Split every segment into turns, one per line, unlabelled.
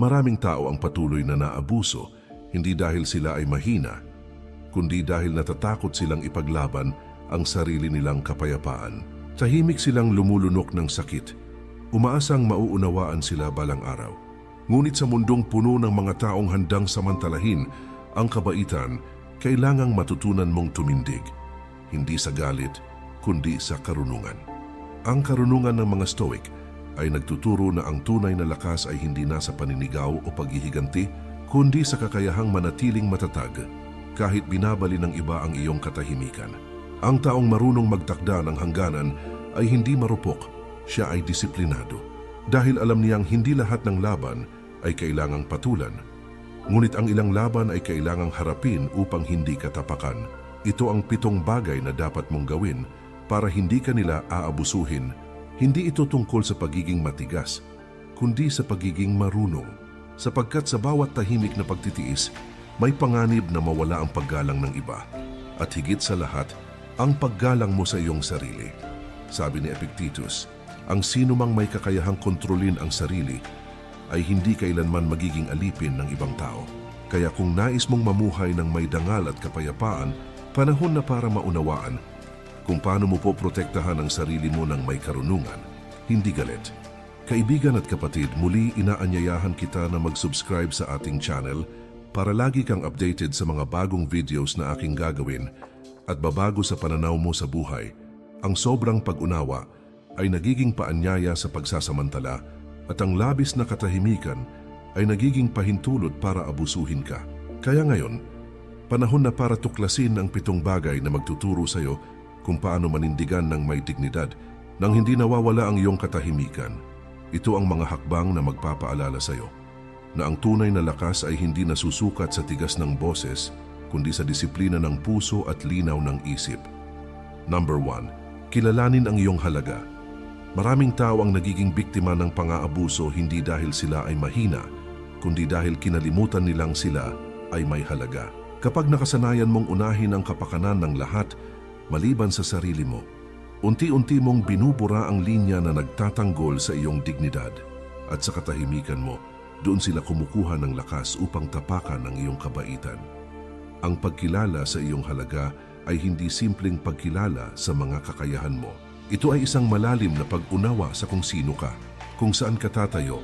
Maraming tao ang patuloy na naabuso, hindi dahil sila ay mahina, kundi dahil natatakot silang ipaglaban ang sarili nilang kapayapaan. Tahimik silang lumulunok ng sakit, umaasang mauunawaan sila balang araw. Ngunit sa mundong puno ng mga taong handang samantalahin ang kabaitan, kailangang matutunan mong tumindig, hindi sa galit, kundi sa karunungan. Ang karunungan ng mga Stoic ay nagtuturo na ang tunay na lakas ay hindi nasa paninigaw o paghihiganti, kundi sa kakayahang manatiling matatag kahit binabali ng iba ang iyong katahimikan. Ang taong marunong magtakda ng hangganan ay hindi marupok, siya ay disiplinado. Dahil alam niyang hindi lahat ng laban ay kailangang patulan. Ngunit ang ilang laban ay kailangang harapin upang hindi katapakan. Ito ang pitong bagay na dapat mong gawin para hindi ka nila aabusuhin. Hindi ito tungkol sa pagiging matigas, kundi sa pagiging marunong. Sapagkat sa bawat tahimik na pagtitiis, may panganib na mawala ang paggalang ng iba. At higit sa lahat, ang paggalang mo sa iyong sarili. Sabi ni Epictetus, ang sino mang may kakayahang kontrolin ang sarili ay hindi kailanman magiging alipin ng ibang tao. Kaya kung nais mong mamuhay ng may dangal at kapayapaan, panahon na para maunawaan kung paano mo po protektahan ang sarili mo ng may karunungan, hindi galit. Kaibigan at kapatid, muli inaanyayahan kita na mag-subscribe sa ating channel para lagi kang updated sa mga bagong videos na aking gagawin at babago sa pananaw mo sa buhay. Ang sobrang pag-unawa ay nagiging paanyaya sa pagsasamantala at ang labis na katahimikan ay nagiging pahintulot para abusuhin ka. Kaya ngayon, panahon na para tuklasin ang pitong bagay na magtuturo sa iyo kung paano manindigan ng may dignidad nang hindi nawawala ang iyong katahimikan. Ito ang mga hakbang na magpapaalala sa iyo na ang tunay na lakas ay hindi nasusukat sa tigas ng boses kundi sa disiplina ng puso at linaw ng isip. Number 1. Kilalanin ang iyong halaga. Maraming tao ang nagiging biktima ng pang-aabuso hindi dahil sila ay mahina, kundi dahil kinalimutan nilang sila ay may halaga. Kapag nakasanayan mong unahin ang kapakanan ng lahat maliban sa sarili mo, unti-unti mong binubura ang linya na nagtatanggol sa iyong dignidad at sa katahimikan mo, doon sila kumukuha ng lakas upang tapakan ang iyong kabaitan. Ang pagkilala sa iyong halaga ay hindi simpleng pagkilala sa mga kakayahan mo. Ito ay isang malalim na pag-unawa sa kung sino ka, kung saan ka tatayo,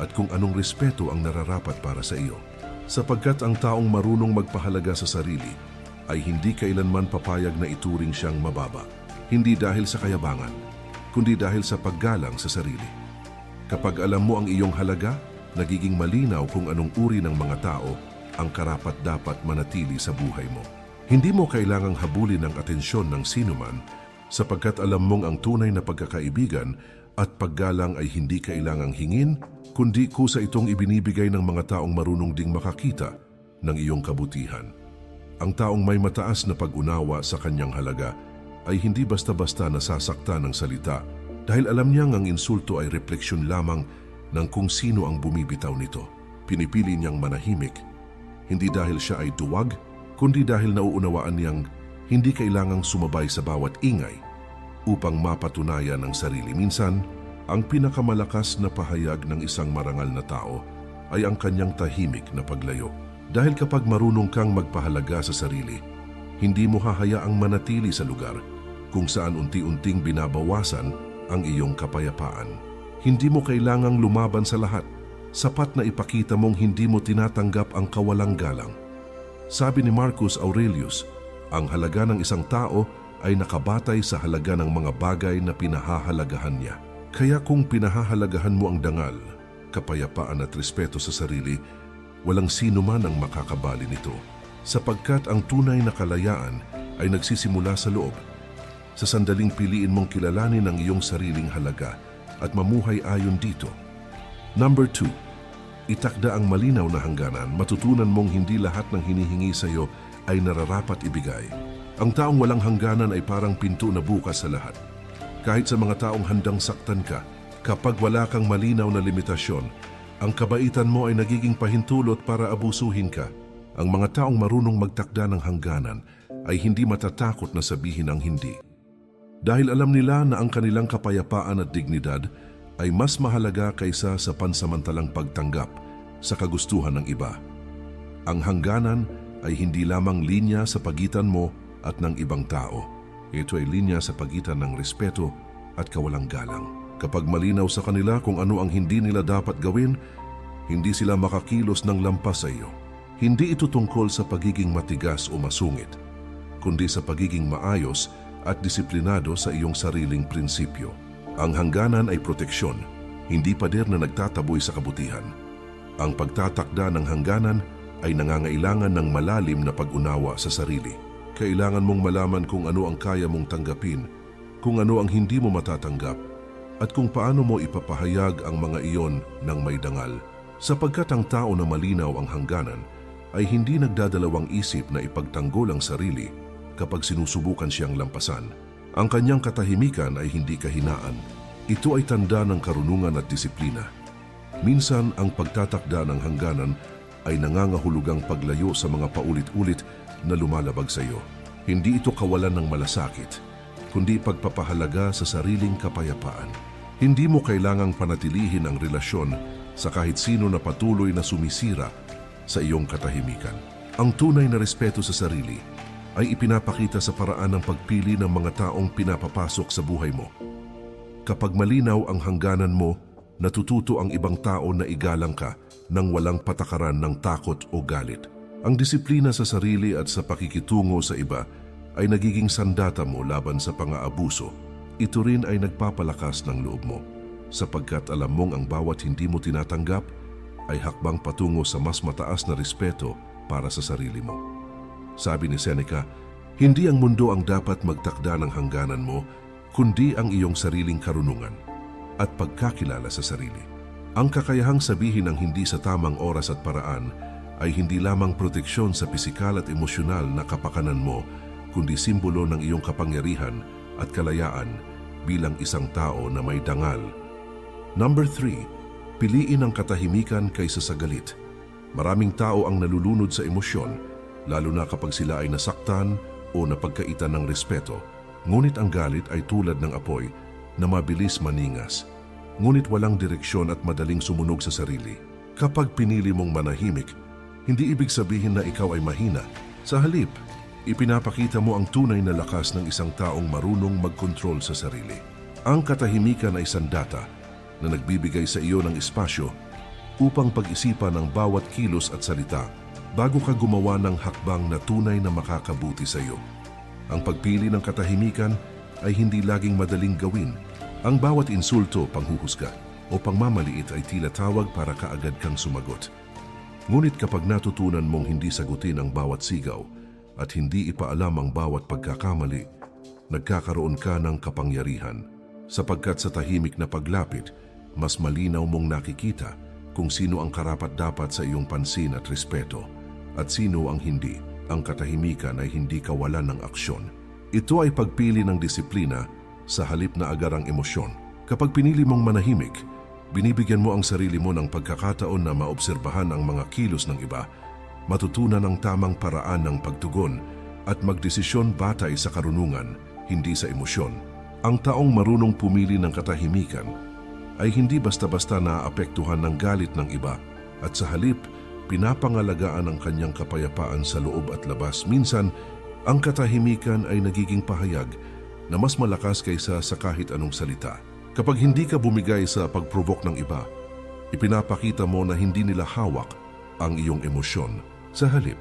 at kung anong respeto ang nararapat para sa iyo. Sapagkat ang taong marunong magpahalaga sa sarili ay hindi kailanman papayag na ituring siyang mababa. Hindi dahil sa kayabangan, kundi dahil sa paggalang sa sarili. Kapag alam mo ang iyong halaga, nagiging malinaw kung anong uri ng mga tao ang karapat dapat manatili sa buhay mo. Hindi mo kailangang habulin ang atensyon ng sinuman sapagkat alam mong ang tunay na pagkakaibigan at paggalang ay hindi kailangang hingin, kundi kusa itong ibinibigay ng mga taong marunong ding makakita ng iyong kabutihan. Ang taong may mataas na pag-unawa sa kanyang halaga ay hindi basta-basta nasasakta ng salita dahil alam niyang ang insulto ay refleksyon lamang ng kung sino ang bumibitaw nito. Pinipili niyang manahimik, hindi dahil siya ay duwag, kundi dahil nauunawaan niyang hindi kailangang sumabay sa bawat ingay upang mapatunayan ang sarili. Minsan, ang pinakamalakas na pahayag ng isang marangal na tao ay ang kanyang tahimik na paglayo. Dahil kapag marunong kang magpahalaga sa sarili, hindi mo hahayaang manatili sa lugar kung saan unti-unting binabawasan ang iyong kapayapaan. Hindi mo kailangang lumaban sa lahat. Sapat na ipakita mong hindi mo tinatanggap ang kawalang galang. Sabi ni Marcus Aurelius, ang halaga ng isang tao ay nakabatay sa halaga ng mga bagay na pinahahalagahan niya. Kaya kung pinahahalagahan mo ang dangal, kapayapaan at respeto sa sarili, walang sino man ang makakabali nito. Sapagkat ang tunay na kalayaan ay nagsisimula sa loob. Sa sandaling piliin mong kilalanin ang iyong sariling halaga at mamuhay ayon dito. Number 2. Itakda ang malinaw na hangganan, matutunan mong hindi lahat ng hinihingi sa iyo ay nararapat ibigay. Ang taong walang hangganan ay parang pinto na bukas sa lahat. Kahit sa mga taong handang saktan ka, kapag wala kang malinaw na limitasyon, ang kabaitan mo ay nagiging pahintulot para abusuhin ka. Ang mga taong marunong magtakda ng hangganan ay hindi matatakot na sabihin ang hindi. Dahil alam nila na ang kanilang kapayapaan at dignidad ay mas mahalaga kaysa sa pansamantalang pagtanggap sa kagustuhan ng iba. Ang hangganan ay hindi lamang linya sa pagitan mo at ng ibang tao. Ito ay linya sa pagitan ng respeto at kawalang galang. Kapag malinaw sa kanila kung ano ang hindi nila dapat gawin, hindi sila makakilos ng lampas sa iyo. Hindi ito tungkol sa pagiging matigas o masungit, kundi sa pagiging maayos at disiplinado sa iyong sariling prinsipyo. Ang hangganan ay proteksyon, hindi pader na nagtataboy sa kabutihan. Ang pagtatakda ng hangganan ay nangangailangan ng malalim na pag-unawa sa sarili. Kailangan mong malaman kung ano ang kaya mong tanggapin, kung ano ang hindi mo matatanggap, at kung paano mo ipapahayag ang mga iyon ng may dangal. Sapagkat ang tao na malinaw ang hangganan ay hindi nagdadalawang isip na ipagtanggol ang sarili kapag sinusubukan siyang lampasan. Ang kanyang katahimikan ay hindi kahinaan. Ito ay tanda ng karunungan at disiplina. Minsan ang pagtatakda ng hangganan ay nangangahulugang paglayo sa mga paulit-ulit na lumalabag sa iyo. Hindi ito kawalan ng malasakit, kundi pagpapahalaga sa sariling kapayapaan. Hindi mo kailangang panatilihin ang relasyon sa kahit sino na patuloy na sumisira sa iyong katahimikan. Ang tunay na respeto sa sarili ay ipinapakita sa paraan ng pagpili ng mga taong pinapapasok sa buhay mo. Kapag malinaw ang hangganan mo, natututo ang ibang tao na igalang ka nang walang patakaran ng takot o galit. Ang disiplina sa sarili at sa pakikitungo sa iba ay nagiging sandata mo laban sa pang-aabuso. Ito rin ay nagpapalakas ng loob mo sapagkat alam mong ang bawat hindi mo tinatanggap ay hakbang patungo sa mas mataas na respeto para sa sarili mo. Sabi ni Seneca, hindi ang mundo ang dapat magtakda ng hangganan mo, kundi ang iyong sariling karunungan at pagkakilala sa sarili. Ang kakayahang sabihin ng hindi sa tamang oras at paraan ay hindi lamang proteksyon sa pisikal at emosyonal na kapakanan mo, kundi simbolo ng iyong kapangyarihan at kalayaan bilang isang tao na may dangal. Number 3, piliin ang katahimikan kaysa sa galit. Maraming tao ang nalulunod sa emosyon, lalo na kapag sila ay nasaktan o napagkaitan ng respeto. Ngunit ang galit ay tulad ng apoy na mabilis maningas, ngunit walang direksyon at madaling sumunog sa sarili. Kapag pinili mong manahimik, hindi ibig sabihin na ikaw ay mahina. Sa halip, ipinapakita mo ang tunay na lakas ng isang taong marunong magkontrol sa sarili. Ang katahimikan ay sandata na nagbibigay sa iyo ng espasyo upang pag-isipan ang bawat kilos at salita bago ka gumawa ng hakbang na tunay na makakabuti sa iyo. Ang pagpili ng katahimikan ay hindi laging madaling gawin. Ang bawat insulto, panghuhusga o pangmamaliit ay tila tawag para kaagad kang sumagot. Ngunit kapag natutunan mong hindi sagutin ang bawat sigaw at hindi ipaalam ang bawat pagkakamali, nagkakaroon ka ng kapangyarihan. Sapagkat sa tahimik na paglapit, mas malinaw mong nakikita kung sino ang karapat-dapat sa iyong pansin at respeto at sino ang hindi. Ang katahimikan ay hindi kawalan ng aksyon. Ito ay pagpili ng disiplina sa halip na agarang emosyon. Kapag pinili mong manahimik, binibigyan mo ang sarili mo ng pagkakataon na maobserbahan ang mga kilos ng iba, matutunan ang tamang paraan ng pagtugon at magdesisyon batay sa karunungan, hindi sa emosyon. Ang taong marunong pumili ng katahimikan ay hindi basta-basta naapektuhan ng galit ng iba at sa halip, pinapangalagaan ang kanyang kapayapaan sa loob at labas. Minsan, ang katahimikan ay nagiging pahayag na mas malakas kaysa sa kahit anong salita. Kapag hindi ka bumigay sa pagprovok ng iba, ipinapakita mo na hindi nila hawak ang iyong emosyon. Sa halip,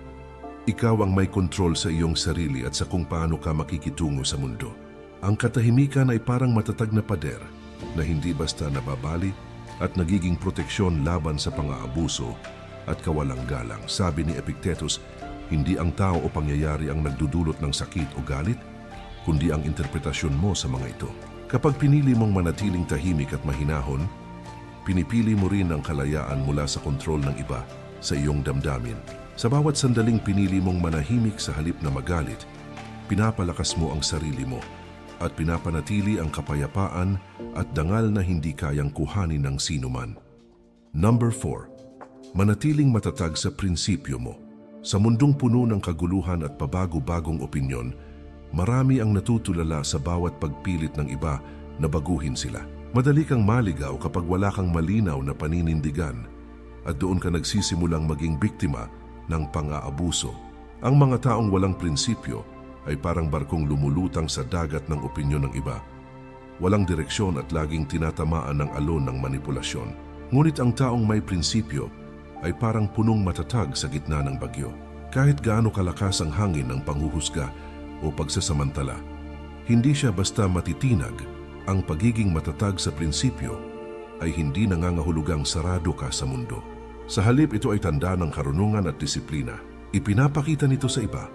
ikaw ang may kontrol sa iyong sarili at sa kung paano ka makikitungo sa mundo. Ang katahimikan ay parang matatag na pader na hindi basta nababali at nagiging proteksyon laban sa pang-aabuso at kawalang galang. Sabi ni Epictetus, hindi ang tao o pangyayari ang nagdudulot ng sakit o galit, kundi ang interpretasyon mo sa mga ito. Kapag pinili mong manatiling tahimik at mahinahon, pinipili mo rin ang kalayaan mula sa kontrol ng iba sa iyong damdamin. Sa bawat sandaling pinili mong manahimik sa halip na magalit, pinapalakas mo ang sarili mo at pinapanatili ang kapayapaan at dangal na hindi kayang kuhanin ng sinuman. Number 4. Manatiling matatag sa prinsipyo mo. Sa mundong puno ng kaguluhan at pabago-bagong opinyon, marami ang natutulala sa bawat pagpilit ng iba na baguhin sila. Madali kang maligaw kapag wala kang malinaw na paninindigan at doon ka nagsisimulang maging biktima ng pang-aabuso. Ang mga taong walang prinsipyo ay parang barkong lumulutang sa dagat ng opinyon ng iba. Walang direksyon at laging tinatamaan ng alon ng manipulasyon. Ngunit ang taong may prinsipyo ay parang punong matatag sa gitna ng bagyo. Kahit gaano kalakas ang hangin ng panghuhusga o pagsasamantala, hindi siya basta matitinag. Ang pagiging matatag sa prinsipyo ay hindi nangangahulugang sarado ka sa mundo. Sa halip ito ay tanda ng karunungan at disiplina. Ipinapakita nito sa iba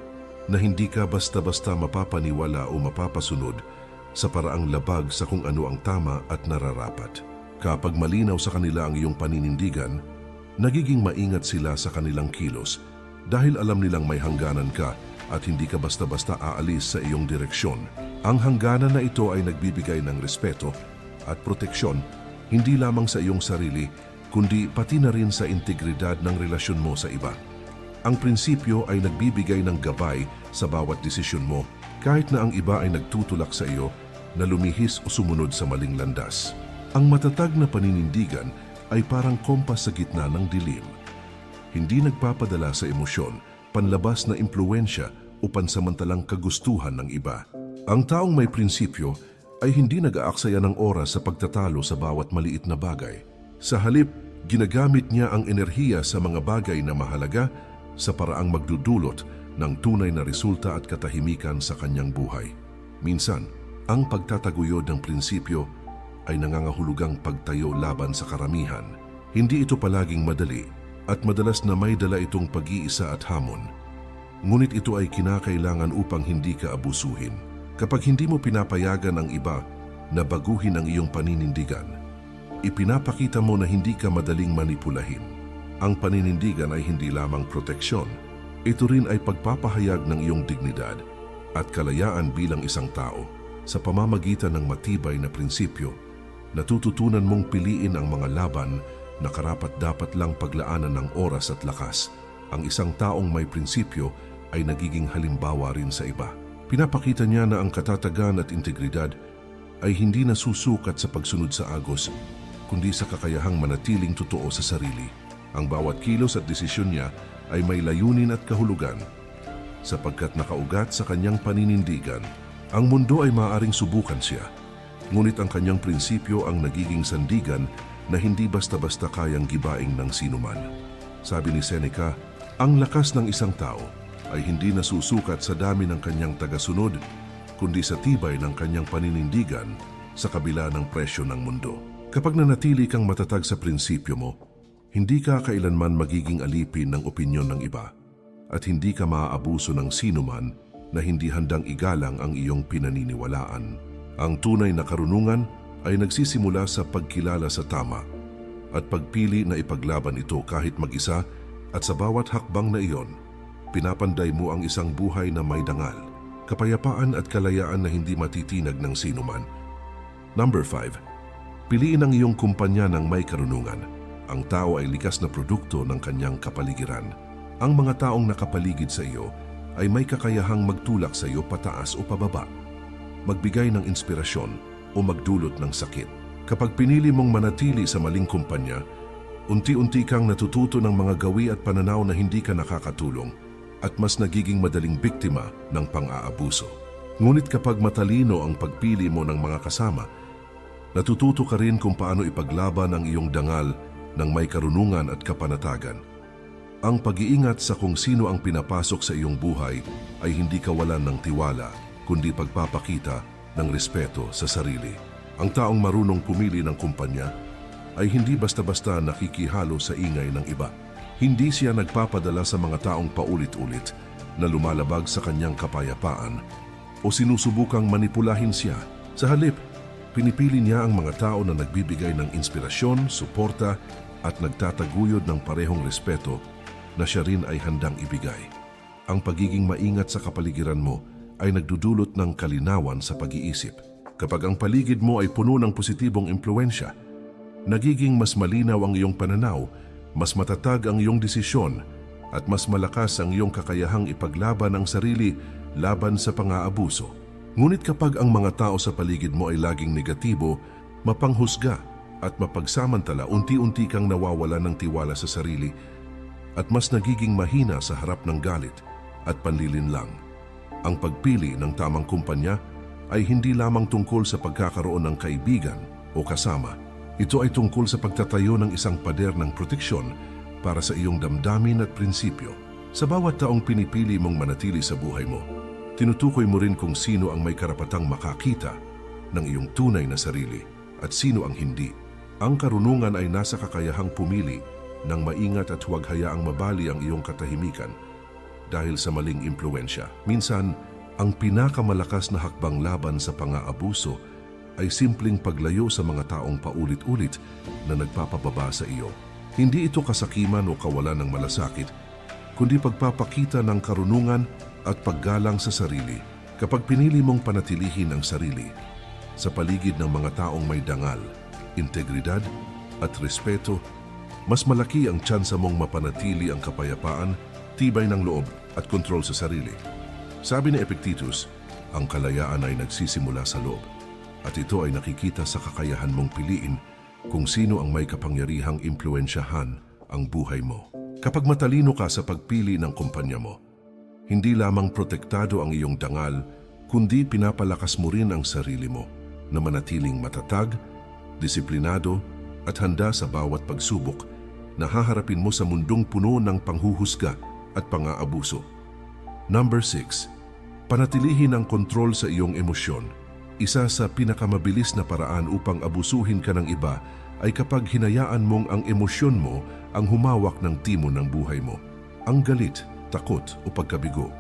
na hindi ka basta-basta mapapaniwala o mapapasunod sa paraang labag sa kung ano ang tama at nararapat. Kapag malinaw sa kanila ang iyong paninindigan, nagiging maingat sila sa kanilang kilos dahil alam nilang may hangganan ka at hindi ka basta-basta aalis sa iyong direksyon. Ang hangganan na ito ay nagbibigay ng respeto at proteksyon hindi lamang sa iyong sarili kundi pati na rin sa integridad ng relasyon mo sa iba. Ang prinsipyo ay nagbibigay ng gabay sa bawat desisyon mo kahit na ang iba ay nagtutulak sa iyo na lumihis o sumunod sa maling landas. Ang matatag na paninindigan ay parang kompas sa gitna ng dilim. Hindi nagpapadala sa emosyon, panlabas na impluensya o pansamantalang kagustuhan ng iba. Ang taong may prinsipyo ay hindi nag-aaksaya ng oras sa pagtatalo sa bawat maliit na bagay. Sa halip, ginagamit niya ang enerhiya sa mga bagay na mahalaga sa paraang magdudulot ng tunay na resulta at katahimikan sa kanyang buhay. Minsan, ang pagtataguyod ng prinsipyo ay nangangahulugang pagtayo laban sa karamihan. Hindi ito palaging madali at madalas na may dala itong pag-iisa at hamon. Ngunit ito ay kinakailangan upang hindi ka abusuhin. Kapag hindi mo pinapayagan ang iba na baguhin ang iyong paninindigan, ipinapakita mo na hindi ka madaling manipulahin. Ang paninindigan ay hindi lamang proteksyon, ito rin ay pagpapahayag ng iyong dignidad at kalayaan bilang isang tao sa pamamagitan ng matibay na prinsipyo. Natututunan mong piliin ang mga laban na karapat dapat lang paglaanan ng oras at lakas. Ang isang taong may prinsipyo ay nagiging halimbawa rin sa iba. Pinapakita niya na ang katatagan at integridad ay hindi nasusukat sa pagsunod sa agos, kundi sa kakayahang manatiling totoo sa sarili. Ang bawat kilos at desisyon niya ay may layunin at kahulugan. Sapagkat nakaugat sa kanyang paninindigan, ang mundo ay maaaring subukan siya. Ngunit ang kanyang prinsipyo ang nagiging sandigan na hindi basta-basta kayang gibaing ng sinuman. Sabi ni Seneca, ang lakas ng isang tao ay hindi nasusukat sa dami ng kanyang tagasunod, kundi sa tibay ng kanyang paninindigan sa kabila ng presyo ng mundo. Kapag nanatili kang matatag sa prinsipyo mo, hindi ka kailanman magiging alipin ng opinyon ng iba at hindi ka maaabuso ng sinuman na hindi handang igalang ang iyong pinaniniwalaan. Ang tunay na karunungan ay nagsisimula sa pagkilala sa tama at pagpili na ipaglaban ito kahit mag-isa at sa bawat hakbang na iyon, pinapanday mo ang isang buhay na may dangal, kapayapaan at kalayaan na hindi matitinag ng sinuman. Number 5. Piliin ang iyong kumpanya ng may karunungan. Ang tao ay likas na produkto ng kanyang kapaligiran. Ang mga taong nakapaligid sa iyo ay may kakayahang magtulak sa iyo pataas o pababa, magbigay ng inspirasyon o magdulot ng sakit. Kapag pinili mong manatili sa maling kumpanya, unti-unti kang natututo ng mga gawi at pananaw na hindi ka nakakatulong at mas nagiging madaling biktima ng pang-aabuso. Ngunit kapag matalino ang pagpili mo ng mga kasama, natututo ka rin kung paano ipaglaban ang iyong dangal ng may karunungan at kapanatagan. Ang pag-iingat sa kung sino ang pinapasok sa iyong buhay ay hindi kawalan ng tiwala, kundi pagpapakita ng respeto sa sarili. Ang taong marunong pumili ng kumpanya ay hindi basta-basta nakikihalo sa ingay ng iba. Hindi siya nagpapadala sa mga taong paulit-ulit na lumalabag sa kanyang kapayapaan o sinusubukang manipulahin siya. Sa halip, pinipili niya ang mga tao na nagbibigay ng inspirasyon, suporta at nagtataguyod ng parehong respeto na siya rin ay handang ibigay. Ang pagiging maingat sa kapaligiran mo ay nagdudulot ng kalinawan sa pag-iisip. Kapag ang paligid mo ay puno ng positibong impluensya, nagiging mas malinaw ang iyong pananaw, mas matatag ang iyong desisyon, at mas malakas ang iyong kakayahang ipaglaban ang sarili laban sa pang-aabuso. Ngunit kapag ang mga tao sa paligid mo ay laging negatibo mapanghusga at mapagsamantala unti-unti kang nawawala ng tiwala sa sarili at mas nagiging mahina sa harap ng galit at panlilinlang. Ang pagpili ng tamang kumpanya ay hindi lamang tungkol sa pagkakaroon ng kaibigan o kasama. Ito ay tungkol sa pagtatayo ng isang pader ng proteksyon para sa iyong damdamin at prinsipyo. Sa bawat taong pinipili mong manatili sa buhay mo, tinutukoy mo rin kung sino ang may karapatang makakita ng iyong tunay na sarili at sino ang hindi. Ang karunungan ay nasa kakayahang pumili ng maingat at huwag hayaang mabali ang iyong katahimikan dahil sa maling impluensya. Minsan, ang pinakamalakas na hakbang laban sa pang-aabuso ay simpleng paglayo sa mga taong paulit-ulit na nagpapababa sa iyo. Hindi ito kasakiman o kawalan ng malasakit, kundi pagpapakita ng karunungan at paggalang sa sarili kapag pinili mong panatilihin ang sarili sa paligid ng mga taong may dangal, integridad at respeto, mas malaki ang tsansa mong mapanatili ang kapayapaan, tibay ng loob at kontrol sa sarili. Sabi ni Epictetus, ang kalayaan ay nagsisimula sa loob at ito ay nakikita sa kakayahan mong piliin kung sino ang may kapangyarihang impluensyahan ang buhay mo. Kapag matalino ka sa pagpili ng kumpanya mo, hindi lamang protektado ang iyong dangal, kundi pinapalakas mo rin ang sarili mo na manatiling matatag, disiplinado at handa sa bawat pagsubok na haharapin mo sa mundong puno ng panghuhusga at pang-aabuso. Number 6. Panatilihin ang kontrol sa iyong emosyon. Isa sa pinakamabilis na paraan upang abusuhin ka ng iba ay kapag hinayaan mong ang emosyon mo ang humawak ng timon ng buhay mo. Ang galit, takot o pagkabigo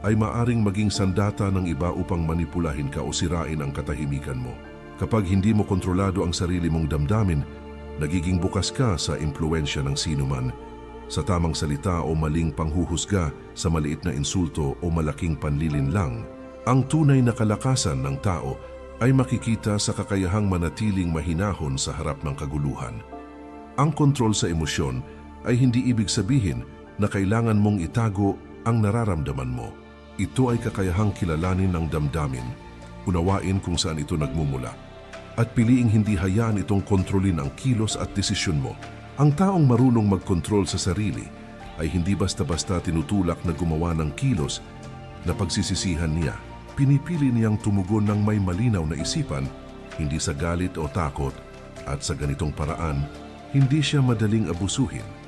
ay maaring maging sandata ng iba upang manipulahin ka o sirain ang katahimikan mo. Kapag hindi mo kontrolado ang sarili mong damdamin, nagiging bukas ka sa impluensya ng sinuman, sa tamang salita o maling panghuhusga, sa maliit na insulto o malaking panlilinlang. Ang tunay na kalakasan ng tao ay makikita sa kakayahang manatiling mahinahon sa harap ng kaguluhan. Ang kontrol sa emosyon ay hindi ibig sabihin na kailangan mong itago ang nararamdaman mo. Ito ay kakayahang kilalanin ng damdamin, unawain kung saan ito nagmumula, at piliing hindi hayaan itong kontrolin ang kilos at desisyon mo. Ang taong marunong magkontrol sa sarili ay hindi basta-basta tinutulak na gumawa ng kilos na pagsisisihan niya. Pinipili niyang tumugon ng may malinaw na isipan, hindi sa galit o takot, at sa ganitong paraan, hindi siya madaling abusuhin.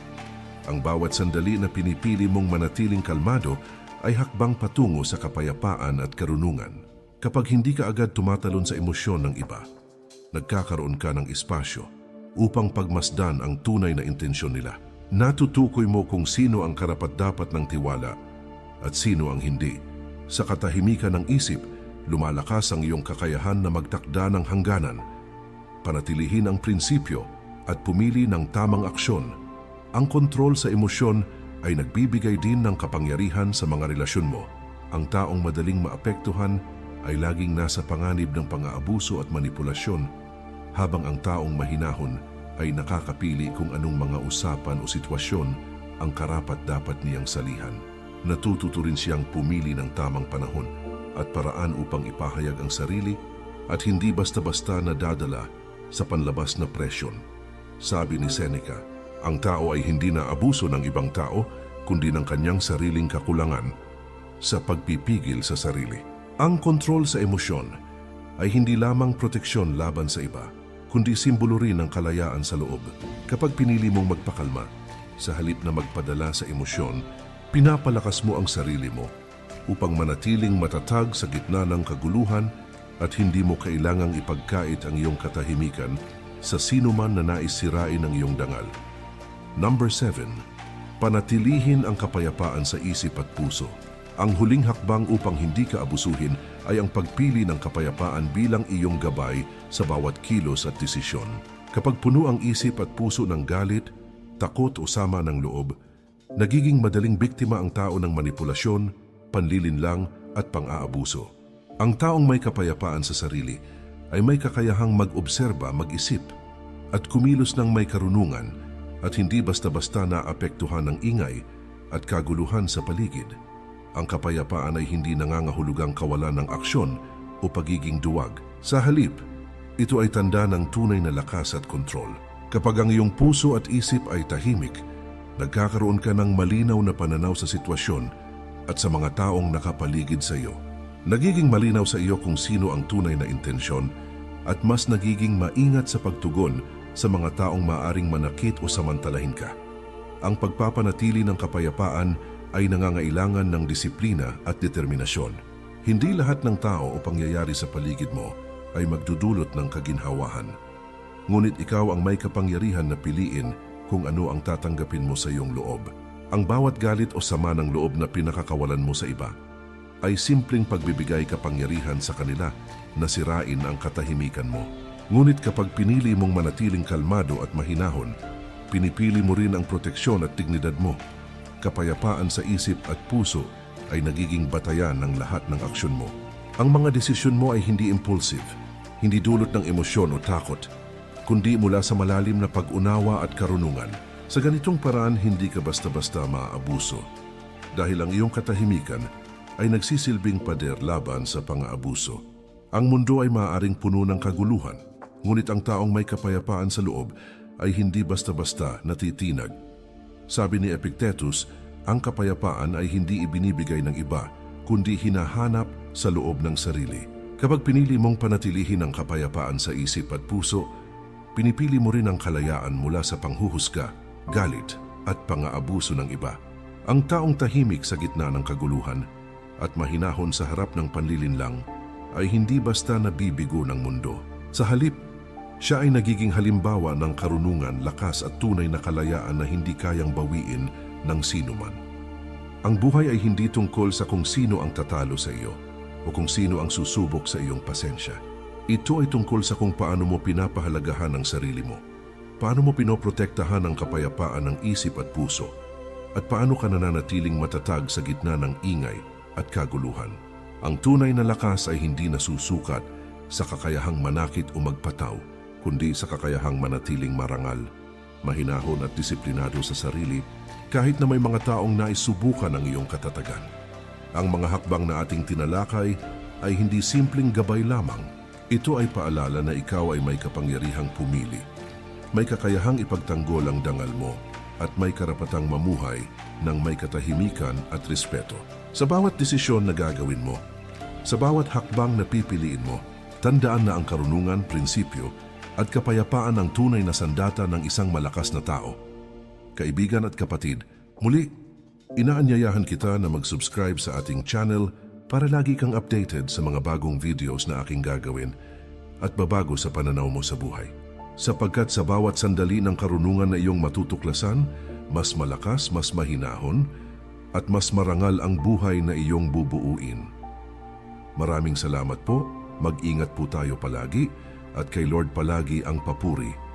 Ang bawat sandali na pinipili mong manatiling kalmado ay hakbang patungo sa kapayapaan at karunungan. Kapag hindi ka agad tumatalon sa emosyon ng iba, nagkakaroon ka ng espasyo upang pagmasdan ang tunay na intensyon nila. Natutukoy mo kung sino ang karapat-dapat ng tiwala at sino ang hindi. Sa katahimikan ng isip, lumalakas ang iyong kakayahan na magtakda ng hangganan, panatilihin ang prinsipyo at pumili ng tamang aksyon. Ang kontrol sa emosyon ay nagbibigay din ng kapangyarihan sa mga relasyon mo. Ang taong madaling maapektuhan ay laging nasa panganib ng pang-aabuso at manipulasyon, habang ang taong mahinahon ay nakakapili kung anong mga usapan o sitwasyon ang karapat dapat niyang salihan. Natututo rin siyang pumili ng tamang panahon at paraan upang ipahayag ang sarili at hindi basta-basta nadadala sa panlabas na presyon. Sabi ni Seneca, ang tao ay hindi na abuso ng ibang tao, kundi ng kanyang sariling kakulangan sa pagpipigil sa sarili. Ang kontrol sa emosyon ay hindi lamang proteksyon laban sa iba, kundi simbolo rin ng kalayaan sa loob. Kapag pinili mong magpakalma, sa halip na magpadala sa emosyon, pinapalakas mo ang sarili mo upang manatiling matatag sa gitna ng kaguluhan at hindi mo kailangang ipagkait ang iyong katahimikan sa sino man na nais sirain ang iyong dangal. Number 7. Panatilihin ang kapayapaan sa isip at puso. Ang huling hakbang upang hindi ka abusuhin ay ang pagpili ng kapayapaan bilang iyong gabay sa bawat kilos at desisyon. Kapag puno ang isip at puso ng galit, takot o sama ng loob, nagiging madaling biktima ang tao ng manipulasyon, panlilinlang at pang-aabuso. Ang taong may kapayapaan sa sarili ay may kakayahang mag-obserba, mag-isip at kumilos ng may karunungan at hindi basta-basta naapektuhan ng ingay at kaguluhan sa paligid. Ang kapayapaan ay hindi nangangahulugang kawalan ng aksyon o pagiging duwag. Sa halip, Ito ay tanda ng tunay na lakas at kontrol. Kapag ang iyong puso at isip ay tahimik, nagkakaroon ka ng malinaw na pananaw sa sitwasyon at sa mga taong nakapaligid sa iyo. Nagiging malinaw sa iyo kung sino ang tunay na intensyon at mas nagiging maingat sa pagtugon sa mga taong maaring manakit o samantalahin ka. Ang pagpapanatili ng kapayapaan ay nangangailangan ng disiplina at determinasyon. Hindi lahat ng tao o pangyayari sa paligid mo ay magdudulot ng kaginhawahan. Ngunit ikaw ang may kapangyarihan na piliin kung ano ang tatanggapin mo sa iyong loob. Ang bawat galit o sama ng loob na pinakakawalan mo sa iba ay simpleng pagbibigay kapangyarihan sa kanila na sirain ang katahimikan mo. Ngunit kapag pinili mong manatiling kalmado at mahinahon, pinipili mo rin ang proteksyon at dignidad mo. Kapayapaan sa isip at puso ay nagiging batayan ng lahat ng aksyon mo. Ang mga desisyon mo ay hindi impulsive, hindi dulot ng emosyon o takot, kundi mula sa malalim na pag-unawa at karunungan. Sa ganitong paraan, hindi ka basta-basta maaabuso dahil ang iyong katahimikan ay nagsisilbing pader laban sa pang-aabuso. Ang mundo ay maaaring puno ng kaguluhan, ngunit ang taong may kapayapaan sa loob ay hindi basta-basta natitinag. Sabi ni Epictetus, ang kapayapaan ay hindi ibinibigay ng iba, kundi hinahanap sa loob ng sarili. Kapag pinili mong panatilihin ang kapayapaan sa isip at puso, pinipili mo rin ang kalayaan mula sa panghuhusga, galit at pang-aabuso ng iba. Ang taong tahimik sa gitna ng kaguluhan at mahinahon sa harap ng panlilinlang ay hindi basta nabibigo ng mundo. Sa halip, siya ay nagiging halimbawa ng karunungan, lakas at tunay na kalayaan na hindi kayang bawiin ng sinuman. Ang buhay ay hindi tungkol sa kung sino ang tatalo sa iyo o kung sino ang susubok sa iyong pasensya. Ito ay tungkol sa kung paano mo pinapahalagahan ang sarili mo. Paano mo pinoprotektahan ang kapayapaan ng isip at puso at paano ka nananatiling matatag sa gitna ng ingay at kaguluhan. Ang tunay na lakas ay hindi nasusukat sa kakayahang manakit o magpataw, kundi sa kakayahang manatiling marangal, mahinahon at disiplinado sa sarili kahit na may mga taong naisubukan ang iyong katatagan. Ang mga hakbang na ating tinalakay ay hindi simpleng gabay lamang. Ito ay paalala na ikaw ay may kapangyarihang pumili. May kakayahang ipagtanggol ang dangal mo at may karapatang mamuhay ng may katahimikan at respeto. Sa bawat desisyon na gagawin mo, sa bawat hakbang na pipiliin mo, tandaan na ang karunungan, prinsipyo at kapayapaan ang tunay na sandata ng isang malakas na tao. Kaibigan at kapatid, muli, inaanyayahan kita na mag-subscribe sa ating channel para lagi kang updated sa mga bagong videos na aking gagawin at babago sa pananaw mo sa buhay. Sapagkat sa bawat sandali ng karunungan na iyong matutuklasan, mas malakas, mas mahinahon, at mas marangal ang buhay na iyong bubuuin. Maraming salamat po, mag-ingat po tayo palagi, at kay Lord palagi ang papuri.